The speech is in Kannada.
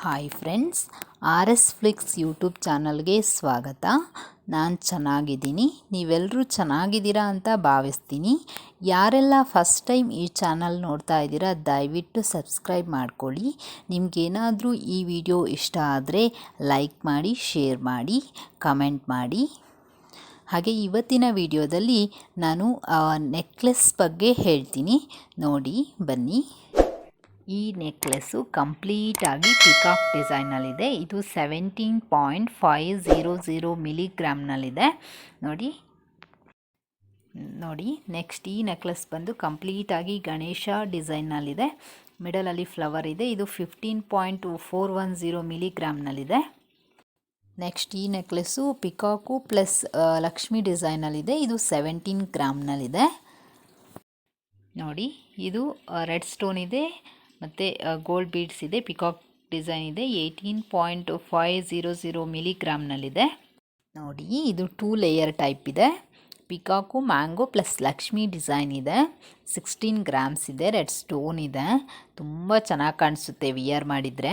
Hi friends, R S Flix YouTube ಚಾನಲ್ಗೆ ಸ್ವಾಗತ. ನಾನು ಚೆನ್ನಾಗಿದ್ದೀನಿ. ನೀವೆಲ್ಲರೂ ಚೆನ್ನಾಗಿದ್ದೀರಾ ಅಂತ ಭಾವಿಸ್ತೀನಿ. ಯಾರೆಲ್ಲ ಫಸ್ಟ್ ಟೈಮ್ ಈ ಚಾನಲ್ ನೋಡ್ತಾ ಇದ್ದೀರಾ, ದಯವಿಟ್ಟು ಸಬ್ಸ್ಕ್ರೈಬ್ ಮಾಡ್ಕೊಳ್ಳಿ. ನಿಮಗೇನಾದರೂ ಈ ವಿಡಿಯೋ ಇಷ್ಟ ಆದರೆ ಲೈಕ್ ಮಾಡಿ, ಶೇರ್ ಮಾಡಿ, ಕಮೆಂಟ್ ಮಾಡಿ. ಹಾಗೆ ಇವತ್ತಿನ ವಿಡಿಯೋದಲ್ಲಿ ನಾನು ನೆಕ್ಲೆಸ್ ಬಗ್ಗೆ ಹೇಳ್ತೀನಿ. ನೋಡಿ, ಬನ್ನಿ. ಈ ನೆಕ್ಲೆಸ್ಸು ಕಂಪ್ಲೀಟಾಗಿ ಪಿಕಾಕ್ ಡಿಸೈನಲ್ಲಿದೆ ಇದು seventeen point five zero zero ಮಿಲಿಗ್ರಾಮ್ನಲ್ಲಿದೆ ನೋಡಿ. ನೋಡಿ ನೆಕ್ಸ್ಟ್ ಈ ನೆಕ್ಲೆಸ್ ಬಂದು ಕಂಪ್ಲೀಟಾಗಿ ಗಣೇಶ ಡಿಸೈನ್ನಲ್ಲಿದೆ ಮಿಡಲಲ್ಲಿ ಫ್ಲವರ್ ಇದೆ. ಇದು fifteen point four one zero ಮಿಲಿಗ್ರಾಮ್ನಲ್ಲಿದೆ next ಈ ನೆಕ್ಲೆಸ್ಸು ಪಿಕಾಕು ಪ್ಲಸ್ ಲಕ್ಷ್ಮಿ ಡಿಸೈನಲ್ಲಿದೆ ಇದು ಸೆವೆಂಟೀನ್ ಗ್ರಾಮ್ನಲ್ಲಿದೆ ನೋಡಿ, ಇದು ರೆಡ್ ಸ್ಟೋನ್ ಇದೆ. ಮತ್ತು ಗೋಲ್ಡ್ ಬೀಡ್ಸ್ ಇದೆ ಪಿಕಾಕ್ ಡಿಸೈನ್ ಇದೆ eighteen point five zero zero ಮಿಲಿಗ್ರಾಮ್ನಲ್ಲಿದೆ ನೋಡಿ, ಇದು ಟೂ ಲೇಯರ್ ಟೈಪ್ ಇದೆ. Peacock mango plus Lakshmi design ಇದೆ. ಸಿಕ್ಸ್ಟೀನ್ ಗ್ರಾಮ್ಸ್ ಇದೆ ರೆಡ್ ಸ್ಟೋನ್ ಇದೆ. ತುಂಬ ಚೆನ್ನಾಗಿ ಕಾಣಿಸುತ್ತೆ ವಿಯರ್ ಮಾಡಿದರೆ.